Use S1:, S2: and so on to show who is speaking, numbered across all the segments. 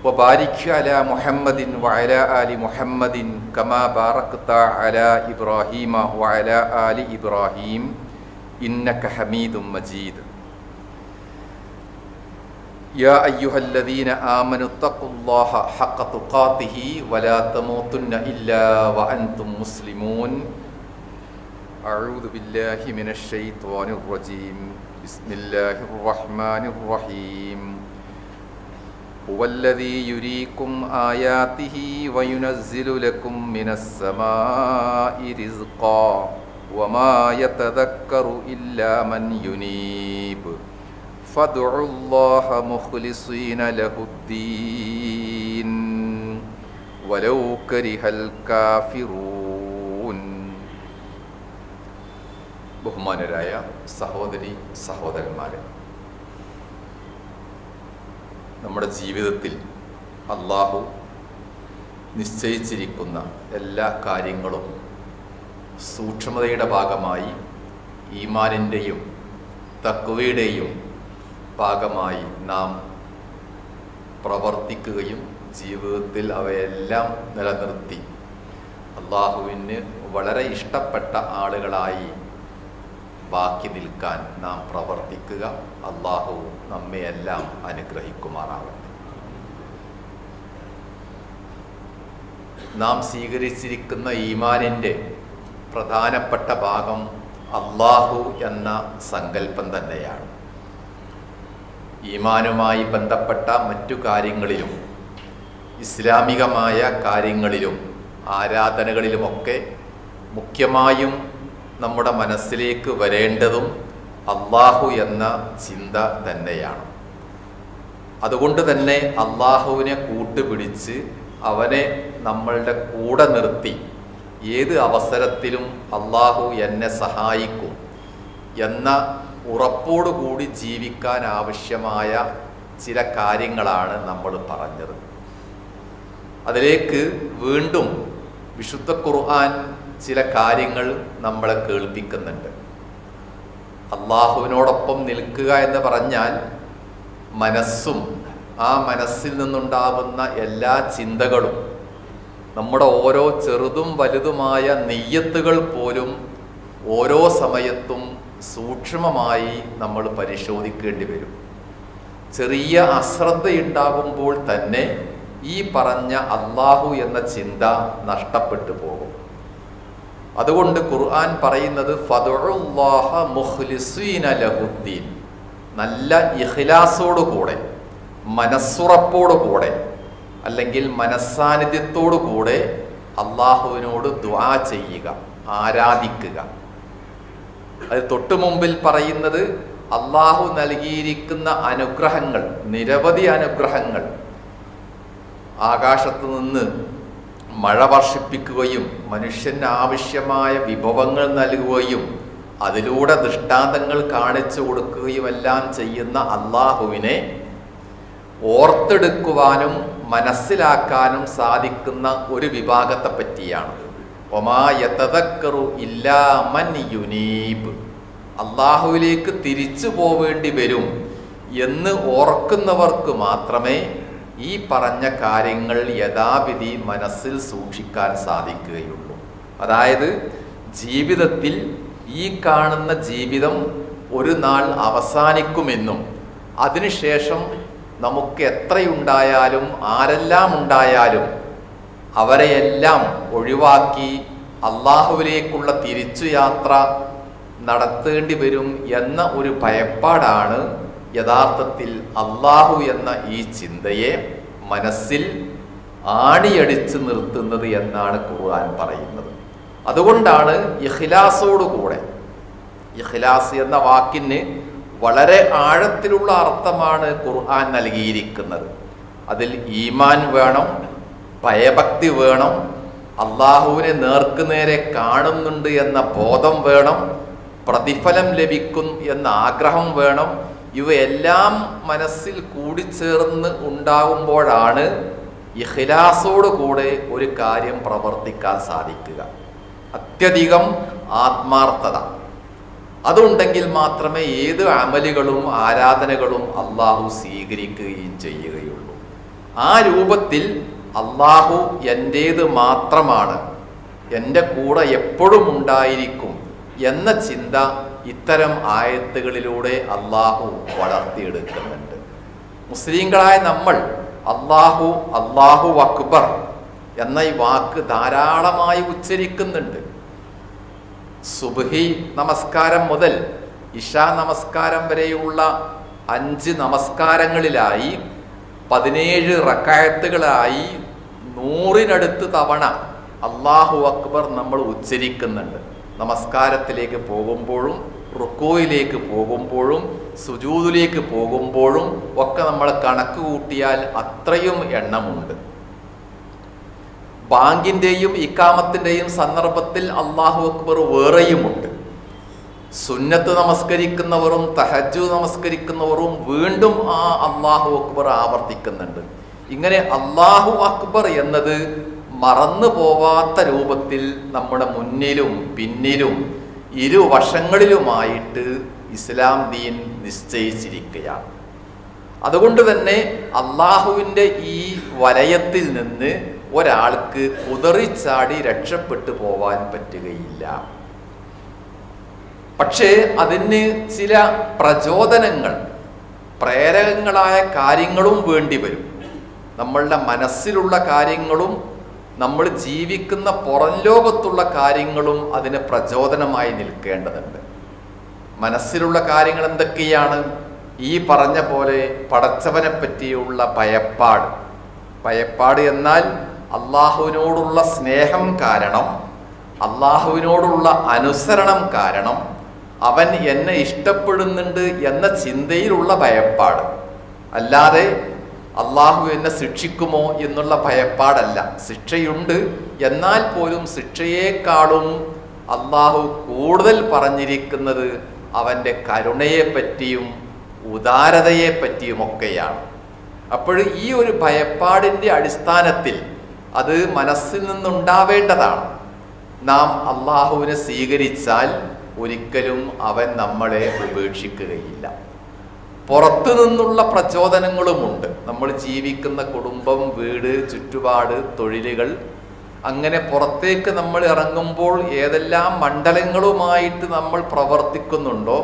S1: وبارك على محمد وعلى آل محمد كما باركت على إبراهيم وعلى آل إبراهيم إنك حميد مجيد يا أيها الذين آمنوا اتقوا الله حق تقاته ولا تموتن إلا وأنتم مسلمون أعوذ بالله من الشيطان الرجيم بسم الله الرحمن الرحيم هو الذي يريكم آياته وينزل لكم من السماء رزقا وما يتذكر إلا من ينيب فادعوا الله مخلصين له الدين ولو كره الكافرون ബഹുമാനരായ സഹോദരി സഹോദരന്മാരെ നമ്മുടെ ജീവിതത്തിൽ അള്ളാഹു നിശ്ചയിച്ചിരിക്കുന്ന എല്ലാ കാര്യങ്ങളും സൂക്ഷ്മതയുടെ ഭാഗമായി ഈമാനിൻ്റെയും തക്വയുടെയും ഭാഗമായി നാം പ്രവർത്തിക്കുകയും ജീവിതത്തിൽ അവയെല്ലാം നിലനിർത്തി അള്ളാഹുവിന് വളരെ ഇഷ്ടപ്പെട്ട ആളുകളായി ബാക്കി നിൽക്കാൻ നാം പ്രവർത്തിക്കുക അള്ളാഹു നമ്മയെല്ലാം അനുഗ്രഹിക്കുമാറാകട്ടെ നാം സ്വീകരിച്ചിരിക്കുന്ന ഈമാനിൻ്റെ പ്രധാനപ്പെട്ട ഭാഗം അള്ളാഹു എന്ന സങ്കല്പം തന്നെയാണ് ഈമാനുമായി ബന്ധപ്പെട്ട മറ്റു കാര്യങ്ങളിലും ഇസ്ലാമികമായ കാര്യങ്ങളിലും ആരാധനകളിലുമൊക്കെ മുഖ്യമായും നമ്മുടെ മനസ്സിലേക്ക് വരേണ്ടതും അള്ളാഹു എന്ന ചിന്ത തന്നെയാണ് അതുകൊണ്ട് തന്നെ അള്ളാഹുവിനെ കൂട്ടുപിടിച്ച് അവനെ നമ്മളുടെ കൂടെ നിർത്തി ഏത് അവസരത്തിലും അള്ളാഹു എന്നെ സഹായിക്കും എന്ന ഉറപ്പോടുകൂടി ജീവിക്കാൻ ആവശ്യമായ ചില കാര്യങ്ങളാണ് നമ്മൾ പറഞ്ഞത് അതിലേക്ക് വീണ്ടും വിശുദ്ധ ഖുർആൻ ചില കാര്യങ്ങൾ നമ്മളെ കേൾപ്പിക്കുന്നുണ്ട് അള്ളാഹുവിനോടൊപ്പം നിൽക്കുക എന്ന് പറഞ്ഞാൽ മനസ്സും ആ മനസ്സിൽ നിന്നുണ്ടാകുന്ന എല്ലാ ചിന്തകളും നമ്മുടെ ഓരോ ചെറുതും വലുതുമായ നെയ്യത്തുകൾ പോലും ഓരോ സമയത്തും സൂക്ഷ്മമായി നമ്മൾ പരിശോധിക്കേണ്ടി വരും ചെറിയ അശ്രദ്ധയുണ്ടാകുമ്പോൾ തന്നെ ഈ പറഞ്ഞ അള്ളാഹു എന്ന ചിന്ത നഷ്ടപ്പെട്ടു പോകും അതുകൊണ്ട് ഖുർആൻ പറയുന്നത് നല്ല ഇഖ്ലാസോടു കൂടെ മനസ്സുറപ്പോടു കൂടെ അല്ലെങ്കിൽ മനസ്സാന്നിധ്യത്തോടു കൂടെ അള്ളാഹുവിനോട് ദ്വാ ചെയ്യുക ആരാധിക്കുക അത് തൊട്ടു മുമ്പിൽ പറയുന്നത് അള്ളാഹു നൽകിയിരിക്കുന്ന അനുഗ്രഹങ്ങൾ നിരവധി അനുഗ്രഹങ്ങൾ ആകാശത്ത് നിന്ന് മഴ വർഷിപ്പിക്കുകയും മനുഷ്യന് ആവശ്യമായ വിഭവങ്ങൾ നൽകുകയും അതിലൂടെ ദൃഷ്ടാന്തങ്ങൾ കാണിച്ചു കൊടുക്കുകയുമെല്ലാം ചെയ്യുന്ന അള്ളാഹുവിനെ ഓർത്തെടുക്കുവാനും മനസ്സിലാക്കാനും സാധിക്കുന്ന ഒരു വിഭാഗത്തെ പറ്റിയാണ് ഒമായതക്കറു ഇല്ലാ മൻ യുനീബ് അള്ളാഹുവിലേക്ക് തിരിച്ചു പോവേണ്ടി വരും എന്ന് ഓർക്കുന്നവർക്ക് മാത്രമേ ഈ പറഞ്ഞ കാര്യങ്ങൾ യഥാവിധി മനസ്സിൽ സൂക്ഷിക്കാൻ സാധിക്കുകയുള്ളൂ അതായത് ജീവിതത്തിൽ ഈ കാണുന്ന ജീവിതം ഒരു നാൾ അവസാനിക്കുമെന്നും അതിനുശേഷം നമുക്ക് എത്രയുണ്ടായാലും ആരെല്ലാം ഉണ്ടായാലും അവരെയെല്ലാം ഒഴിവാക്കി അള്ളാഹുവിലേക്കുള്ള തിരിച്ചു യാത്ര നടത്തേണ്ടി വരും എന്ന ഒരു ഭയപ്പാടാണ് യഥാർത്ഥത്തിൽ അള്ളാഹു എന്ന ഈ ചിന്തയെ മനസ്സിൽ ആണിയടിച്ചു നിർത്തുന്നത് എന്നാണ് ഖുർആൻ പറയുന്നത് അതുകൊണ്ടാണ് കൂടെ ഇഖ്ലാസ് എന്ന വാക്കിന് വളരെ ആഴത്തിലുള്ള അർത്ഥമാണ് ഖുർആൻ നൽകിയിരിക്കുന്നത് അതിൽ ഈമാൻ വേണം ഭയഭക്തി വേണം അള്ളാഹുവിനെ നേർക്കുനേരെ കാണുന്നുണ്ട് എന്ന ബോധം വേണം പ്രതിഫലം ലഭിക്കും എന്ന ആഗ്രഹം വേണം ഇവയെല്ലാം മനസ്സിൽ കൂടിച്ചേർന്ന് ഉണ്ടാകുമ്പോഴാണ് ഇഖിലാസോട് കൂടെ ഒരു കാര്യം പ്രവർത്തിക്കാൻ സാധിക്കുക അത്യധികം ആത്മാർത്ഥത അതുണ്ടെങ്കിൽ മാത്രമേ ഏത് അമലുകളും ആരാധനകളും അള്ളാഹു സ്വീകരിക്കുകയും ചെയ്യുകയുള്ളൂ ആ രൂപത്തിൽ അള്ളാഹു എൻ്റേത് മാത്രമാണ് എൻ്റെ കൂടെ എപ്പോഴും ഉണ്ടായിരിക്കും എന്ന ചിന്ത ഇത്തരം ആയത്തുകളിലൂടെ അള്ളാഹു വളർത്തിയെടുക്കുന്നുണ്ട് മുസ്ലിങ്ങളായ നമ്മൾ അള്ളാഹു അള്ളാഹു അക്ബർ എന്ന ഈ വാക്ക് ധാരാളമായി ഉച്ചരിക്കുന്നുണ്ട് സുബഹി നമസ്കാരം മുതൽ ഇഷാ നമസ്കാരം വരെയുള്ള അഞ്ച് നമസ്കാരങ്ങളിലായി പതിനേഴ് റക്കായത്തുകളായി നൂറിനടുത്ത് തവണ അള്ളാഹു അക്ബർ നമ്മൾ ഉച്ചരിക്കുന്നുണ്ട് നമസ്കാരത്തിലേക്ക് പോകുമ്പോഴും റുക്കോയിലേക്ക് പോകുമ്പോഴും സുജൂതിലേക്ക് പോകുമ്പോഴും ഒക്കെ നമ്മൾ കണക്ക് കൂട്ടിയാൽ അത്രയും എണ്ണമുണ്ട് ബാങ്കിൻ്റെയും ഇക്കാമത്തിൻ്റെയും സന്ദർഭത്തിൽ അള്ളാഹു അക്ബർ വേറെയുമുണ്ട് സുന്നത്ത് നമസ്കരിക്കുന്നവരും തഹജു നമസ്കരിക്കുന്നവരും വീണ്ടും ആ അള്ളാഹു അക്ബർ ആവർത്തിക്കുന്നുണ്ട് ഇങ്ങനെ അള്ളാഹു അക്ബർ എന്നത് മറന്നു പോവാത്ത രൂപത്തിൽ നമ്മുടെ മുന്നിലും പിന്നിലും ഇരുവശങ്ങളിലുമായിട്ട് ഇസ്ലാം ദീൻ നിശ്ചയിച്ചിരിക്കുകയാണ് അതുകൊണ്ട് തന്നെ അള്ളാഹുവിൻ്റെ ഈ വലയത്തിൽ നിന്ന് ഒരാൾക്ക് ഉതറിച്ചാടി രക്ഷപ്പെട്ടു പോവാൻ പറ്റുകയില്ല പക്ഷേ അതിന് ചില പ്രചോദനങ്ങൾ പ്രേരകങ്ങളായ കാര്യങ്ങളും വേണ്ടി വരും നമ്മളുടെ മനസ്സിലുള്ള കാര്യങ്ങളും നമ്മൾ ജീവിക്കുന്ന പുറം ലോകത്തുള്ള കാര്യങ്ങളും അതിന് പ്രചോദനമായി നിൽക്കേണ്ടതുണ്ട് മനസ്സിലുള്ള കാര്യങ്ങൾ എന്തൊക്കെയാണ് ഈ പറഞ്ഞ പോലെ പടച്ചവനെ പറ്റിയുള്ള ഭയപ്പാട് ഭയപ്പാട് എന്നാൽ അള്ളാഹുവിനോടുള്ള സ്നേഹം കാരണം അള്ളാഹുവിനോടുള്ള അനുസരണം കാരണം അവൻ എന്നെ ഇഷ്ടപ്പെടുന്നുണ്ട് എന്ന ചിന്തയിലുള്ള ഭയപ്പാട് അല്ലാതെ അള്ളാഹു എന്നെ ശിക്ഷിക്കുമോ എന്നുള്ള ഭയപ്പാടല്ല ശിക്ഷയുണ്ട് എന്നാൽ പോലും ശിക്ഷയേക്കാളും അള്ളാഹു കൂടുതൽ പറഞ്ഞിരിക്കുന്നത് അവൻ്റെ കരുണയെപ്പറ്റിയും ഉദാരതയെപ്പറ്റിയുമൊക്കെയാണ് അപ്പോൾ ഈ ഒരു ഭയപ്പാടിൻ്റെ അടിസ്ഥാനത്തിൽ അത് മനസ്സിൽ നിന്നുണ്ടാവേണ്ടതാണ് നാം അള്ളാഹുവിനെ സ്വീകരിച്ചാൽ ഒരിക്കലും അവൻ നമ്മളെ ഉപേക്ഷിക്കുകയില്ല പുറത്തു നിന്നുള്ള പ്രചോദനങ്ങളുമുണ്ട് നമ്മൾ ജീവിക്കുന്ന കുടുംബം വീട് ചുറ്റുപാട് തൊഴിലുകൾ അങ്ങനെ പുറത്തേക്ക് നമ്മൾ ഇറങ്ങുമ്പോൾ ഏതെല്ലാം മണ്ഡലങ്ങളുമായിട്ട് നമ്മൾ പ്രവർത്തിക്കുന്നുണ്ടോ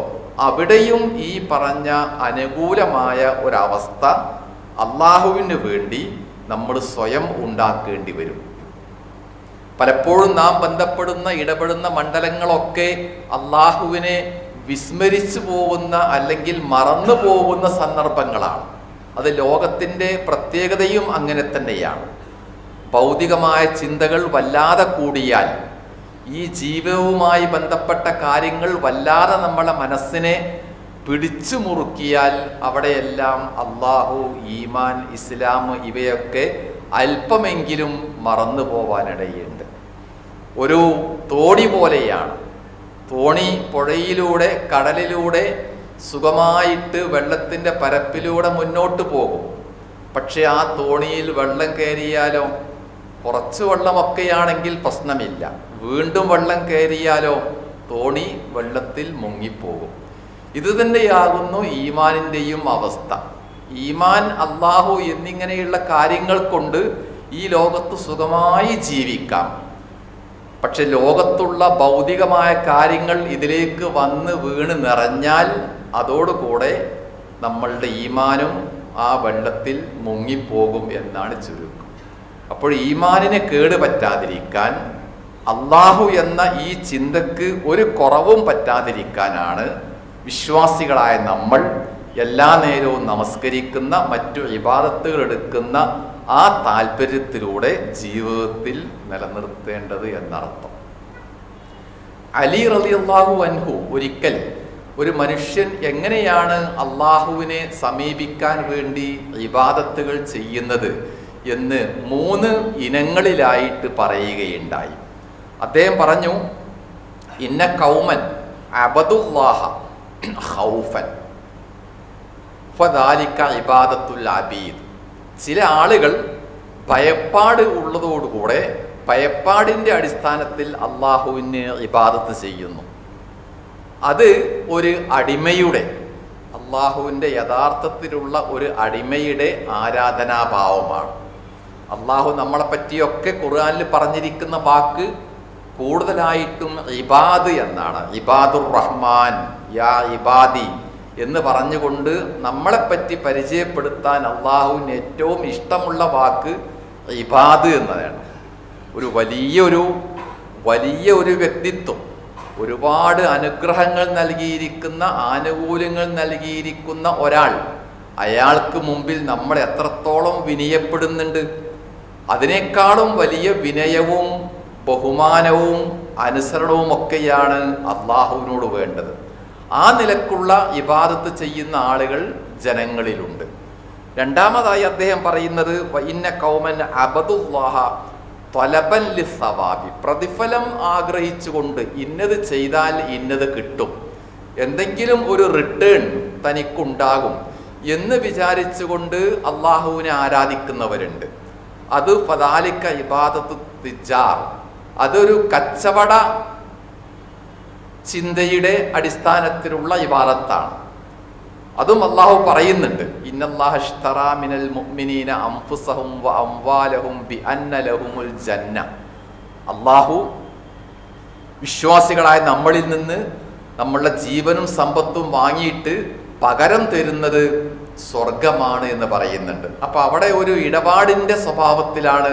S1: അവിടെയും ഈ പറഞ്ഞ അനുകൂലമായ ഒരവസ്ഥ അള്ളാഹുവിന് വേണ്ടി നമ്മൾ സ്വയം ഉണ്ടാക്കേണ്ടി വരും പലപ്പോഴും നാം ബന്ധപ്പെടുന്ന ഇടപെടുന്ന മണ്ഡലങ്ങളൊക്കെ അള്ളാഹുവിനെ വിസ്മരിച്ചു പോകുന്ന അല്ലെങ്കിൽ മറന്നു പോകുന്ന സന്ദർഭങ്ങളാണ് അത് ലോകത്തിൻ്റെ പ്രത്യേകതയും അങ്ങനെ തന്നെയാണ് ഭൗതികമായ ചിന്തകൾ വല്ലാതെ കൂടിയാൽ ഈ ജീവവുമായി ബന്ധപ്പെട്ട കാര്യങ്ങൾ വല്ലാതെ നമ്മളെ മനസ്സിനെ പിടിച്ചു മുറുക്കിയാൽ അവിടെയെല്ലാം അള്ളാഹു ഈമാൻ ഇസ്ലാം ഇവയൊക്കെ അല്പമെങ്കിലും മറന്നു പോവാനിടയുണ്ട് ഒരു തോടി പോലെയാണ് തോണി പുഴയിലൂടെ കടലിലൂടെ സുഖമായിട്ട് വെള്ളത്തിൻ്റെ പരപ്പിലൂടെ മുന്നോട്ട് പോകും പക്ഷേ ആ തോണിയിൽ വെള്ളം കയറിയാലോ കുറച്ച് വെള്ളമൊക്കെയാണെങ്കിൽ പ്രശ്നമില്ല വീണ്ടും വെള്ളം കയറിയാലോ തോണി വെള്ളത്തിൽ മുങ്ങിപ്പോകും ഇത് തന്നെയാകുന്നു ഈമാനിൻ്റെയും അവസ്ഥ ഈമാൻ അള്ളാഹു എന്നിങ്ങനെയുള്ള കാര്യങ്ങൾ കൊണ്ട് ഈ ലോകത്ത് സുഖമായി ജീവിക്കാം പക്ഷെ ലോകത്തുള്ള ഭൗതികമായ കാര്യങ്ങൾ ഇതിലേക്ക് വന്ന് വീണ് നിറഞ്ഞാൽ അതോടുകൂടെ നമ്മളുടെ ഈമാനും ആ വെള്ളത്തിൽ മുങ്ങിപ്പോകും എന്നാണ് ചുരുക്കം അപ്പോൾ ഈമാനിനെ കേടുപറ്റാതിരിക്കാൻ അള്ളാഹു എന്ന ഈ ചിന്തക്ക് ഒരു കുറവും പറ്റാതിരിക്കാനാണ് വിശ്വാസികളായ നമ്മൾ എല്ലാ നേരവും നമസ്കരിക്കുന്ന മറ്റു ഇബാദത്തുകൾ എടുക്കുന്ന ആ താല്പര്യത്തിലൂടെ ജീവിതത്തിൽ നിലനിർത്തേണ്ടത് എന്നർത്ഥം അലി റലി അള്ളാഹു അൻഹു ഒരിക്കൽ ഒരു മനുഷ്യൻ എങ്ങനെയാണ് അള്ളാഹുവിനെ സമീപിക്കാൻ വേണ്ടി ഇബാദത്തുകൾ ചെയ്യുന്നത് എന്ന് മൂന്ന് ഇനങ്ങളിലായിട്ട് പറയുകയുണ്ടായി അദ്ദേഹം പറഞ്ഞു ഇന്ന കൗമൻ അബദുല്ലാഹ ഇബാദത്തുൽ അബീദ് ചില ആളുകൾ ഭയപ്പാട് ഉള്ളതോടുകൂടെ ഭയപ്പാടിൻ്റെ അടിസ്ഥാനത്തിൽ അള്ളാഹുവിന് ഇബാദത്ത് ചെയ്യുന്നു അത് ഒരു അടിമയുടെ അള്ളാഹുവിൻ്റെ യഥാർത്ഥത്തിലുള്ള ഒരു അടിമയുടെ ആരാധനാഭാവമാണ് അള്ളാഹു നമ്മളെ പറ്റിയൊക്കെ ഖുർആാനിൽ പറഞ്ഞിരിക്കുന്ന വാക്ക് കൂടുതലായിട്ടും ഇബാദ് എന്നാണ് ഇബാദുർ റഹ്മാൻ യാ ഇബാദി എന്ന് പറഞ്ഞുകൊണ്ട് നമ്മളെപ്പറ്റി പരിചയപ്പെടുത്താൻ അള്ളാഹുവിന് ഏറ്റവും ഇഷ്ടമുള്ള വാക്ക് ഇബാദ് എന്നതാണ് ഒരു വലിയൊരു വലിയ ഒരു വ്യക്തിത്വം ഒരുപാട് അനുഗ്രഹങ്ങൾ നൽകിയിരിക്കുന്ന ആനുകൂല്യങ്ങൾ നൽകിയിരിക്കുന്ന ഒരാൾ അയാൾക്ക് മുമ്പിൽ നമ്മൾ എത്രത്തോളം വിനയപ്പെടുന്നുണ്ട് അതിനേക്കാളും വലിയ വിനയവും ബഹുമാനവും അനുസരണവും ഒക്കെയാണ് അള്ളാഹുവിനോട് വേണ്ടത് ആ നിലക്കുള്ള ഇബാദത്ത് ചെയ്യുന്ന ആളുകൾ ജനങ്ങളിലുണ്ട് രണ്ടാമതായി അദ്ദേഹം പറയുന്നത് ഇന്ന കൗമൻ അബദുല്ലാഹ തൊലബൻ ലിസവാബി പ്രതിഫലം ആഗ്രഹിച്ചുകൊണ്ട് ഇന്നത് ചെയ്താൽ ഇന്നത് കിട്ടും എന്തെങ്കിലും ഒരു റിട്ടേൺ തനിക്കുണ്ടാകും എന്ന് വിചാരിച്ചുകൊണ്ട് അള്ളാഹുവിനെ ആരാധിക്കുന്നവരുണ്ട് അത് ഫതാലിക്ക ഇബാദത്ത് തിജാർ അതൊരു കച്ചവട ചിന്തയുടെ അടിസ്ഥാനത്തിലുള്ള ഇബാദത്താണ് അതും അള്ളാഹു പറയുന്നുണ്ട് മുഅ്മിനീന വ അംവാലഹും ജന്ന അള്ളാഹു വിശ്വാസികളായ നമ്മളിൽ നിന്ന് നമ്മളുടെ ജീവനും സമ്പത്തും വാങ്ങിയിട്ട് പകരം തരുന്നത് സ്വർഗമാണ് എന്ന് പറയുന്നുണ്ട് അപ്പൊ അവിടെ ഒരു ഇടപാടിന്റെ സ്വഭാവത്തിലാണ്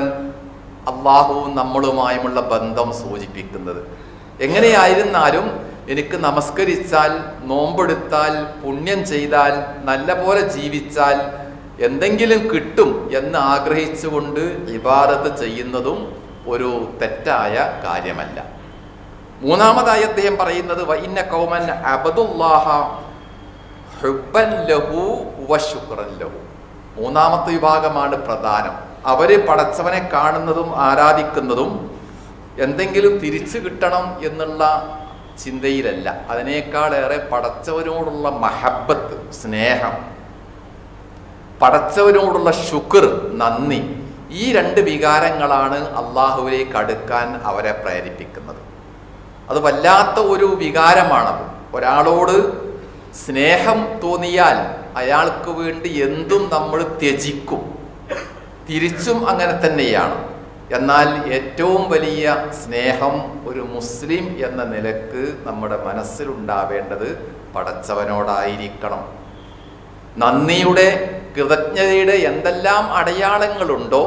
S1: അള്ളാഹുവും നമ്മളുമായുമുള്ള ബന്ധം സൂചിപ്പിക്കുന്നത് എങ്ങനെയായിരുന്നാലും എനിക്ക് നമസ്കരിച്ചാൽ നോമ്പെടുത്താൽ പുണ്യം ചെയ്താൽ നല്ല പോലെ ജീവിച്ചാൽ എന്തെങ്കിലും കിട്ടും എന്ന് ആഗ്രഹിച്ചുകൊണ്ട് ഇബാദത്ത് ചെയ്യുന്നതും ഒരു തെറ്റായ കാര്യമല്ല മൂന്നാമതായി അദ്ദേഹം പറയുന്നത് വൈന്ന കൗമൻ അബദുല്ലാഹ ലഹു ലഹു മൂന്നാമത്തെ വിഭാഗമാണ് പ്രധാനം അവര് പടച്ചവനെ കാണുന്നതും ആരാധിക്കുന്നതും എന്തെങ്കിലും തിരിച്ചു കിട്ടണം എന്നുള്ള ചിന്തയിലല്ല അതിനേക്കാളേറെ പടച്ചവനോടുള്ള മഹബത്ത് സ്നേഹം പടച്ചവനോടുള്ള ശുക്ർ നന്ദി ഈ രണ്ട് വികാരങ്ങളാണ് അള്ളാഹുവിലേക്ക് അടുക്കാൻ അവരെ പ്രേരിപ്പിക്കുന്നത് അത് വല്ലാത്ത ഒരു വികാരമാണത് ഒരാളോട് സ്നേഹം തോന്നിയാൽ അയാൾക്ക് വേണ്ടി എന്തും നമ്മൾ ത്യജിക്കും തിരിച്ചും അങ്ങനെ തന്നെയാണ് എന്നാൽ ഏറ്റവും വലിയ സ്നേഹം ഒരു മുസ്ലിം എന്ന നിലക്ക് നമ്മുടെ മനസ്സിലുണ്ടാവേണ്ടത് പടച്ചവനോടായിരിക്കണം നന്ദിയുടെ കൃതജ്ഞതയുടെ എന്തെല്ലാം അടയാളങ്ങളുണ്ടോ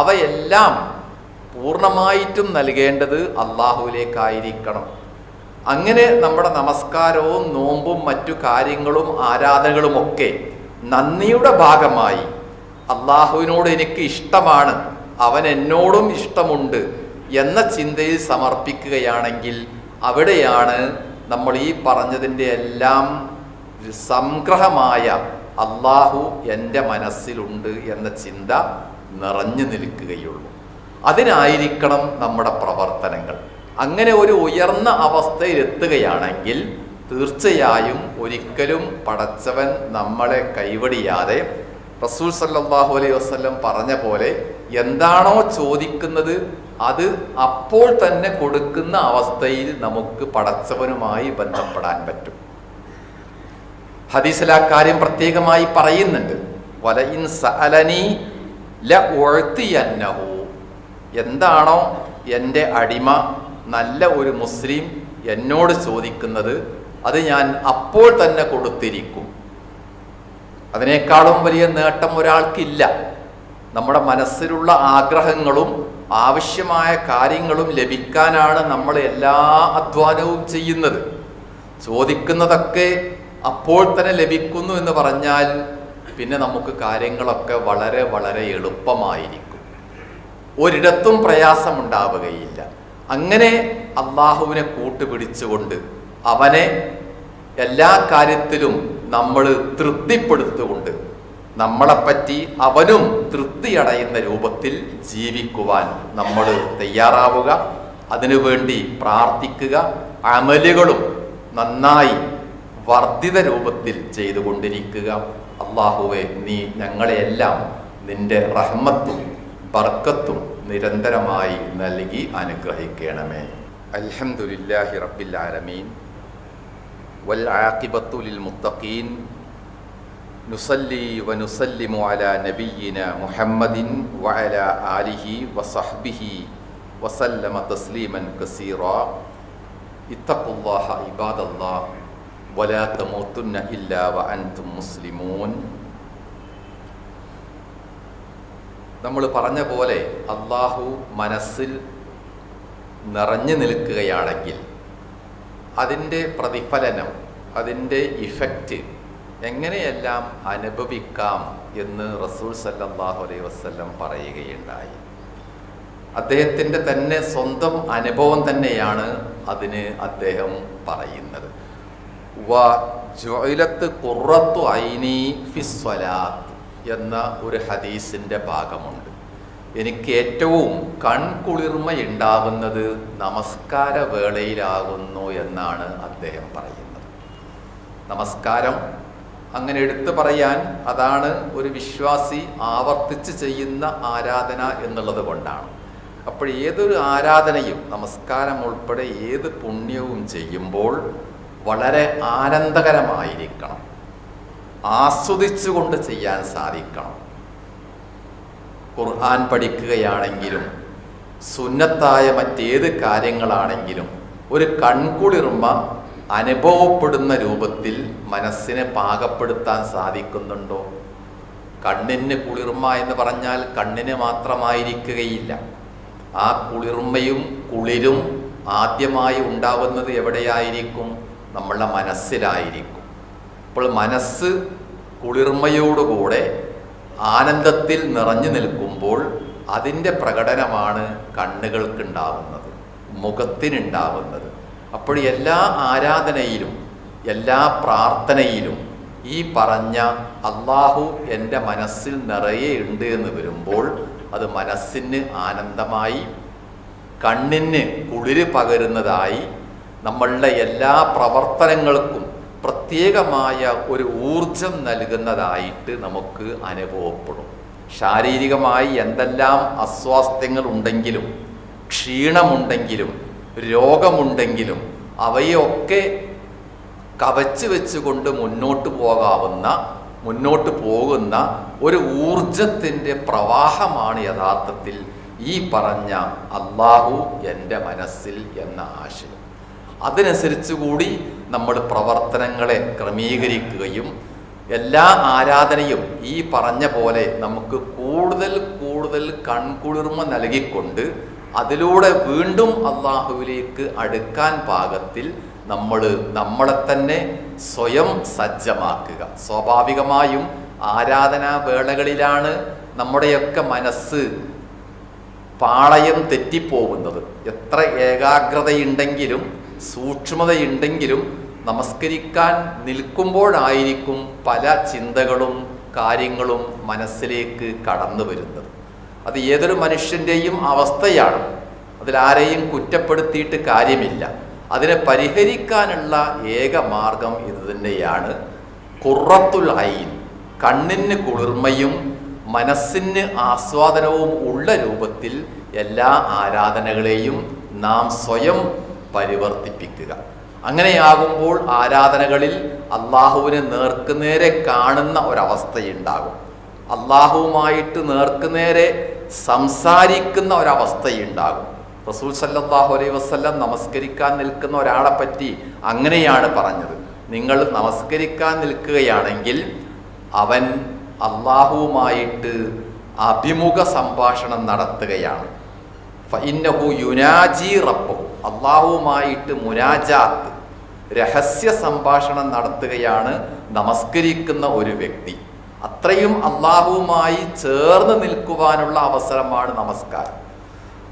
S1: അവയെല്ലാം പൂർണ്ണമായിട്ടും നൽകേണ്ടത് അള്ളാഹുവിലേക്കായിരിക്കണം അങ്ങനെ നമ്മുടെ നമസ്കാരവും നോമ്പും മറ്റു കാര്യങ്ങളും ആരാധനകളുമൊക്കെ നന്ദിയുടെ ഭാഗമായി അള്ളാഹുവിനോട് എനിക്ക് ഇഷ്ടമാണ് അവൻ എന്നോടും ഇഷ്ടമുണ്ട് എന്ന ചിന്തയിൽ സമർപ്പിക്കുകയാണെങ്കിൽ അവിടെയാണ് നമ്മൾ ഈ പറഞ്ഞതിൻ്റെ എല്ലാം സംഗ്രഹമായ അള്ളാഹു എൻ്റെ മനസ്സിലുണ്ട് എന്ന ചിന്ത നിറഞ്ഞു നിൽക്കുകയുള്ളൂ അതിനായിരിക്കണം നമ്മുടെ പ്രവർത്തനങ്ങൾ അങ്ങനെ ഒരു ഉയർന്ന അവസ്ഥയിലെത്തുകയാണെങ്കിൽ തീർച്ചയായും ഒരിക്കലും പടച്ചവൻ നമ്മളെ കൈവടിയാതെ റസൂൽ സല്ലാഹു അലൈഹി വസ്ല്ലം പറഞ്ഞ പോലെ എന്താണോ ചോദിക്കുന്നത് അത് അപ്പോൾ തന്നെ കൊടുക്കുന്ന അവസ്ഥയിൽ നമുക്ക് പടച്ചവനുമായി ബന്ധപ്പെടാൻ പറ്റും ഹദീസല കാര്യം പ്രത്യേകമായി പറയുന്നുണ്ട് സഅലനി എന്താണോ എൻ്റെ അടിമ നല്ല ഒരു മുസ്ലിം എന്നോട് ചോദിക്കുന്നത് അത് ഞാൻ അപ്പോൾ തന്നെ കൊടുത്തിരിക്കും അതിനേക്കാളും വലിയ നേട്ടം ഒരാൾക്കില്ല നമ്മുടെ മനസ്സിലുള്ള ആഗ്രഹങ്ങളും ആവശ്യമായ കാര്യങ്ങളും ലഭിക്കാനാണ് നമ്മൾ എല്ലാ അധ്വാനവും ചെയ്യുന്നത് ചോദിക്കുന്നതൊക്കെ അപ്പോൾ തന്നെ ലഭിക്കുന്നു എന്ന് പറഞ്ഞാൽ പിന്നെ നമുക്ക് കാര്യങ്ങളൊക്കെ വളരെ വളരെ എളുപ്പമായിരിക്കും ഒരിടത്തും പ്രയാസമുണ്ടാവുകയില്ല അങ്ങനെ അള്ളാഹുവിനെ കൂട്ടുപിടിച്ചുകൊണ്ട് അവനെ എല്ലാ കാര്യത്തിലും നമ്മൾ തൃപ്തിപ്പെടുത്തുകൊണ്ട് നമ്മളെപ്പറ്റി അവനും തൃപ്തിയടയുന്ന രൂപത്തിൽ ജീവിക്കുവാൻ നമ്മൾ തയ്യാറാവുക അതിനുവേണ്ടി പ്രാർത്ഥിക്കുക അമലുകളും നന്നായി വർദ്ധിത രൂപത്തിൽ ചെയ്തുകൊണ്ടിരിക്കുക അള്ളാഹുവെ നീ ഞങ്ങളെയെല്ലാം നിന്റെ റഹ്മത്തും ബർക്കത്തും നിരന്തരമായി നൽകി അനുഗ്രഹിക്കണമേ അലഹമുല്ലാഹി റബ്ബിൽ ആലമീൻ والعاقبة للمتقين نصلي ونسلم على نبينا محمد وعلى آله وصحبه وسلم تسليما كثيرا اتقوا الله عباد الله ولا تموتن الا وانتم مسلمون നമ്മൾ പറഞ്ഞ പോലെ അള്ളാഹു മനസ്സിൽ നിറഞ്ഞു നിൽക്കുകയാണെങ്കിൽ അതിൻ്റെ പ്രതിഫലനം അതിൻ്റെ ഇഫക്റ്റ് എങ്ങനെയെല്ലാം അനുഭവിക്കാം എന്ന് റസൂൽ സല്ലാഹു അലൈഹി വസ്ല്ലം പറയുകയുണ്ടായി അദ്ദേഹത്തിൻ്റെ തന്നെ സ്വന്തം അനുഭവം തന്നെയാണ് അതിന് അദ്ദേഹം പറയുന്നത് ജോയിലത്ത് കുറത്തു ഐനി ഫിസ്വലാത്ത് എന്ന ഒരു ഹദീസിൻ്റെ ഭാഗമുണ്ട് എനിക്ക് ഏറ്റവും കൺകുളിർമയുണ്ടാവുന്നത് നമസ്കാര വേളയിലാകുന്നു എന്നാണ് അദ്ദേഹം പറയുന്നത് നമസ്കാരം അങ്ങനെ എടുത്തു പറയാൻ അതാണ് ഒരു വിശ്വാസി ആവർത്തിച്ച് ചെയ്യുന്ന ആരാധന എന്നുള്ളത് കൊണ്ടാണ് അപ്പോൾ ഏതൊരു ആരാധനയും നമസ്കാരം ഉൾപ്പെടെ ഏത് പുണ്യവും ചെയ്യുമ്പോൾ വളരെ ആനന്ദകരമായിരിക്കണം ആസ്വദിച്ചുകൊണ്ട് ചെയ്യാൻ സാധിക്കണം ഖുർആൻ പഠിക്കുകയാണെങ്കിലും സുന്നത്തായ മറ്റേത് കാര്യങ്ങളാണെങ്കിലും ഒരു കൺകുളിർമ അനുഭവപ്പെടുന്ന രൂപത്തിൽ മനസ്സിനെ പാകപ്പെടുത്താൻ സാധിക്കുന്നുണ്ടോ കണ്ണിന് കുളിർമ എന്ന് പറഞ്ഞാൽ കണ്ണിന് മാത്രമായിരിക്കുകയില്ല ആ കുളിർമയും കുളിരും ആദ്യമായി ഉണ്ടാവുന്നത് എവിടെയായിരിക്കും നമ്മളുടെ മനസ്സിലായിരിക്കും അപ്പോൾ മനസ്സ് കുളിർമയോടുകൂടെ ആനന്ദത്തിൽ നിറഞ്ഞു നിൽക്കുമ്പോൾ അതിൻ്റെ പ്രകടനമാണ് കണ്ണുകൾക്കുണ്ടാവുന്നത് മുഖത്തിനുണ്ടാവുന്നത് അപ്പോൾ എല്ലാ ആരാധനയിലും എല്ലാ പ്രാർത്ഥനയിലും ഈ പറഞ്ഞ അള്ളാഹു എൻ്റെ മനസ്സിൽ നിറയെ ഉണ്ട് എന്ന് വരുമ്പോൾ അത് മനസ്സിന് ആനന്ദമായി കണ്ണിന് കുളിര് പകരുന്നതായി നമ്മളുടെ എല്ലാ പ്രവർത്തനങ്ങൾക്കും പ്രത്യേകമായ ഒരു ഊർജം നൽകുന്നതായിട്ട് നമുക്ക് അനുഭവപ്പെടും ശാരീരികമായി എന്തെല്ലാം അസ്വാസ്ഥ്യങ്ങൾ ഉണ്ടെങ്കിലും ക്ഷീണമുണ്ടെങ്കിലും രോഗമുണ്ടെങ്കിലും അവയൊക്കെ കവച്ചു വെച്ചുകൊണ്ട് മുന്നോട്ട് പോകാവുന്ന മുന്നോട്ട് പോകുന്ന ഒരു ഊർജത്തിൻ്റെ പ്രവാഹമാണ് യഥാർത്ഥത്തിൽ ഈ പറഞ്ഞ അള്ളാഹു എൻ്റെ മനസ്സിൽ എന്ന ആശയം അതിനനുസരിച്ച് കൂടി നമ്മുടെ പ്രവർത്തനങ്ങളെ ക്രമീകരിക്കുകയും എല്ലാ ആരാധനയും ഈ പറഞ്ഞ പോലെ നമുക്ക് കൂടുതൽ കൂടുതൽ കൺകുളിർമ നൽകിക്കൊണ്ട് അതിലൂടെ വീണ്ടും അള്ളാഹുവിലേക്ക് അടുക്കാൻ പാകത്തിൽ നമ്മൾ നമ്മളെ തന്നെ സ്വയം സജ്ജമാക്കുക സ്വാഭാവികമായും ആരാധനാ വേളകളിലാണ് നമ്മുടെയൊക്കെ മനസ്സ് പാളയം തെറ്റിപ്പോകുന്നത് എത്ര ഏകാഗ്രതയുണ്ടെങ്കിലും സൂക്ഷ്മതയുണ്ടെങ്കിലും നമസ്കരിക്കാൻ നിൽക്കുമ്പോഴായിരിക്കും പല ചിന്തകളും കാര്യങ്ങളും മനസ്സിലേക്ക് കടന്നു വരുന്നത് അത് ഏതൊരു മനുഷ്യൻ്റെയും അവസ്ഥയാണ് അതിലാരെയും കുറ്റപ്പെടുത്തിയിട്ട് കാര്യമില്ല അതിനെ പരിഹരിക്കാനുള്ള ഏക മാർഗം ഇത് തന്നെയാണ് കുറത്തുൽ ഐൻ കണ്ണിന് കുളിർമയും മനസ്സിന് ആസ്വാദനവും ഉള്ള രൂപത്തിൽ എല്ലാ ആരാധനകളെയും നാം സ്വയം പരിവർത്തിപ്പിക്കുക അങ്ങനെയാകുമ്പോൾ ആരാധനകളിൽ അള്ളാഹുവിനെ നേർക്കുനേരെ കാണുന്ന ഒരവസ്ഥയുണ്ടാകും അള്ളാഹുവുമായിട്ട് നേർക്കുനേരെ സംസാരിക്കുന്ന ഒരവസ്ഥയുണ്ടാകും റസൂൽ സല്ലാഹു അലൈ വസ്ല്ലാം നമസ്കരിക്കാൻ നിൽക്കുന്ന ഒരാളെ പറ്റി അങ്ങനെയാണ് പറഞ്ഞത് നിങ്ങൾ നമസ്കരിക്കാൻ നിൽക്കുകയാണെങ്കിൽ അവൻ അള്ളാഹുവുമായിട്ട് അഭിമുഖ സംഭാഷണം നടത്തുകയാണ് ഇന്നഹു യുനാജി റപ്പഹു അള്ളാഹുവുമായിട്ട് മുനാജാത്ത് രഹസ്യ സംഭാഷണം നടത്തുകയാണ് നമസ്കരിക്കുന്ന ഒരു വ്യക്തി അത്രയും അള്ളാഹുവുമായി ചേർന്ന് നിൽക്കുവാനുള്ള അവസരമാണ് നമസ്കാരം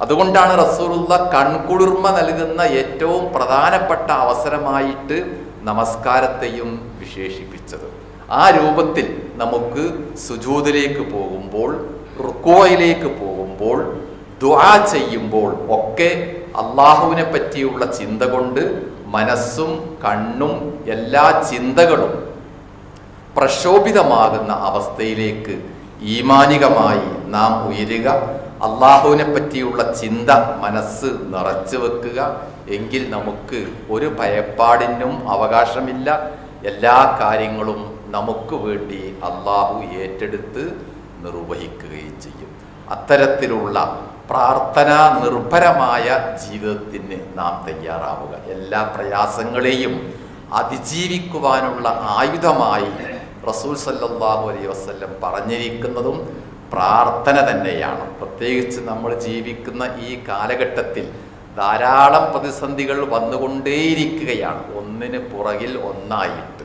S1: അതുകൊണ്ടാണ് റസൂലുള്ള കൺകുളിർമ നൽകുന്ന ഏറ്റവും പ്രധാനപ്പെട്ട അവസരമായിട്ട് നമസ്കാരത്തെയും വിശേഷിപ്പിച്ചത് ആ രൂപത്തിൽ നമുക്ക് സുജൂതിലേക്ക് പോകുമ്പോൾ റുക്കോയിലേക്ക് പോകുമ്പോൾ ദുആ ചെയ്യുമ്പോൾ ഒക്കെ അള്ളാഹുവിനെ പറ്റിയുള്ള ചിന്ത കൊണ്ട് മനസ്സും കണ്ണും എല്ലാ ചിന്തകളും പ്രക്ഷോഭിതമാകുന്ന അവസ്ഥയിലേക്ക് ഈമാനികമായി നാം ഉയരുക അള്ളാഹുവിനെ പറ്റിയുള്ള ചിന്ത മനസ്സ് നിറച്ചു വെക്കുക എങ്കിൽ നമുക്ക് ഒരു ഭയപ്പാടിനും അവകാശമില്ല എല്ലാ കാര്യങ്ങളും നമുക്ക് വേണ്ടി അള്ളാഹു ഏറ്റെടുത്ത് നിർവഹിക്കുകയും ചെയ്യും അത്തരത്തിലുള്ള പ്രാർത്ഥന നിർഭരമായ ജീവിതത്തിന് നാം തയ്യാറാവുക എല്ലാ പ്രയാസങ്ങളെയും അതിജീവിക്കുവാനുള്ള ആയുധമായി റസൂൽ സല്ലാഹു അലൈ വസ്ല്ലം പറഞ്ഞിരിക്കുന്നതും പ്രാർത്ഥന തന്നെയാണ് പ്രത്യേകിച്ച് നമ്മൾ ജീവിക്കുന്ന ഈ കാലഘട്ടത്തിൽ ധാരാളം പ്രതിസന്ധികൾ വന്നുകൊണ്ടേയിരിക്കുകയാണ് ഒന്നിന് പുറകിൽ ഒന്നായിട്ട്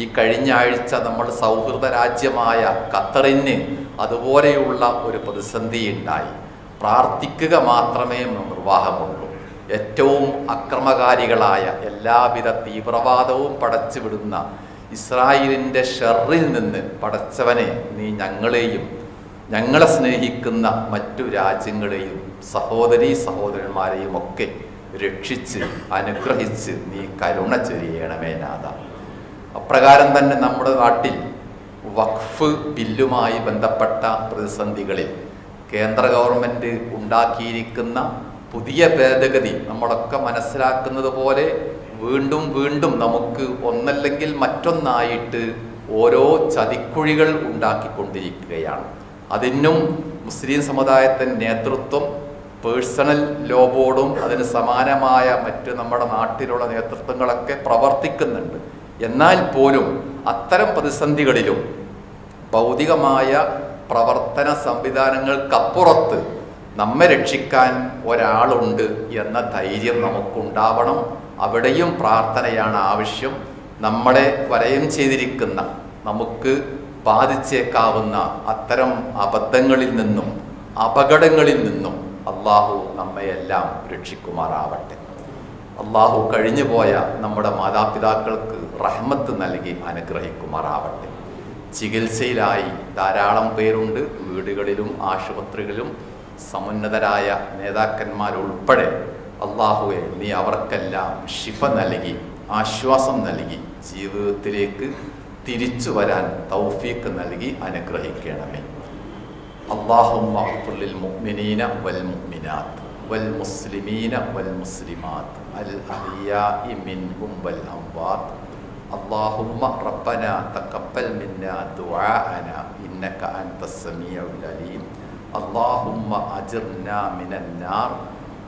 S1: ഈ കഴിഞ്ഞ ആഴ്ച നമ്മൾ സൗഹൃദ രാജ്യമായ ഖത്തറിന് അതുപോലെയുള്ള ഒരു പ്രതിസന്ധി ഉണ്ടായി പ്രാർത്ഥിക്കുക മാത്രമേ നിർവാഹമുള്ളൂ ഏറ്റവും അക്രമകാരികളായ എല്ലാവിധ തീവ്രവാദവും പടച്ചുവിടുന്ന ഇസ്രായേലിൻ്റെ ഷെറിൽ നിന്ന് പടച്ചവനെ നീ ഞങ്ങളെയും ഞങ്ങളെ സ്നേഹിക്കുന്ന മറ്റു രാജ്യങ്ങളെയും സഹോദരീ സഹോദരന്മാരെയും ഒക്കെ രക്ഷിച്ച് അനുഗ്രഹിച്ച് നീ കരുണ ചെയ്യണമേ നാഥ അപ്രകാരം തന്നെ നമ്മുടെ നാട്ടിൽ വഖഫ് ബില്ലുമായി ബന്ധപ്പെട്ട പ്രതിസന്ധികളിൽ കേന്ദ്ര ഗവൺമെൻറ് ഉണ്ടാക്കിയിരിക്കുന്ന പുതിയ ഭേദഗതി നമ്മളൊക്കെ മനസ്സിലാക്കുന്നത് പോലെ വീണ്ടും വീണ്ടും നമുക്ക് ഒന്നല്ലെങ്കിൽ മറ്റൊന്നായിട്ട് ഓരോ ചതിക്കുഴികൾ ഉണ്ടാക്കിക്കൊണ്ടിരിക്കുകയാണ് അതിനും മുസ്ലിം സമുദായത്തിൻ്റെ നേതൃത്വം പേഴ്സണൽ ലോ ബോർഡും അതിന് സമാനമായ മറ്റ് നമ്മുടെ നാട്ടിലുള്ള നേതൃത്വങ്ങളൊക്കെ പ്രവർത്തിക്കുന്നുണ്ട് എന്നാൽ പോലും അത്തരം പ്രതിസന്ധികളിലും ഭൗതികമായ പ്രവർത്തന സംവിധാനങ്ങൾക്കപ്പുറത്ത് നമ്മെ രക്ഷിക്കാൻ ഒരാളുണ്ട് എന്ന ധൈര്യം നമുക്കുണ്ടാവണം അവിടെയും പ്രാർത്ഥനയാണ് ആവശ്യം നമ്മളെ വലയം ചെയ്തിരിക്കുന്ന നമുക്ക് ബാധിച്ചേക്കാവുന്ന അത്തരം അബദ്ധങ്ങളിൽ നിന്നും അപകടങ്ങളിൽ നിന്നും അള്ളാഹു നമ്മയെല്ലാം രക്ഷിക്കുമാറാവട്ടെ അള്ളാഹു കഴിഞ്ഞുപോയ നമ്മുടെ മാതാപിതാക്കൾക്ക് റഹ്മത്ത് നൽകി അനുഗ്രഹിക്കുമാറാവട്ടെ ചികിത്സയിലായി ധാരാളം പേരുണ്ട് വീടുകളിലും ആശുപത്രികളിലും സമുന്നതരായ നേതാക്കന്മാരുൾപ്പെടെ അള്ളാഹുവെ നീ അവർക്കെല്ലാം ഷിഫ നൽകി ആശ്വാസം നൽകി ജീവിതത്തിലേക്ക് തിരിച്ചു വരാൻ തൗഫീക്ക് നൽകി അനുഗ്രഹിക്കണമേ അള്ളാഹുലിൽ മുഅ്മിനീന വൽ മുഅ്മിനാത്ത് വൽ മുസ്ലിമീന വൽ മുസ്ലിമാത്ത് അൽ അഹിയാ വൽ അംവാത്ത് اللهم ربنا تقبل منا دعاءنا إنك أنت السميع العليم اللهم أجرنا من النار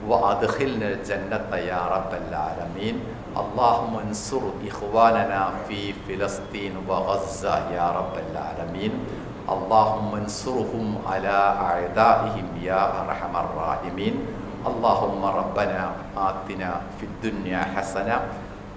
S1: وأدخلنا الجنة يا رب العالمين اللهم انصر إخواننا في فلسطين وغزة يا رب العالمين اللهم انصرهم على أعدائهم يا أرحم الراحمين اللهم ربنا آتنا في الدنيا حسنة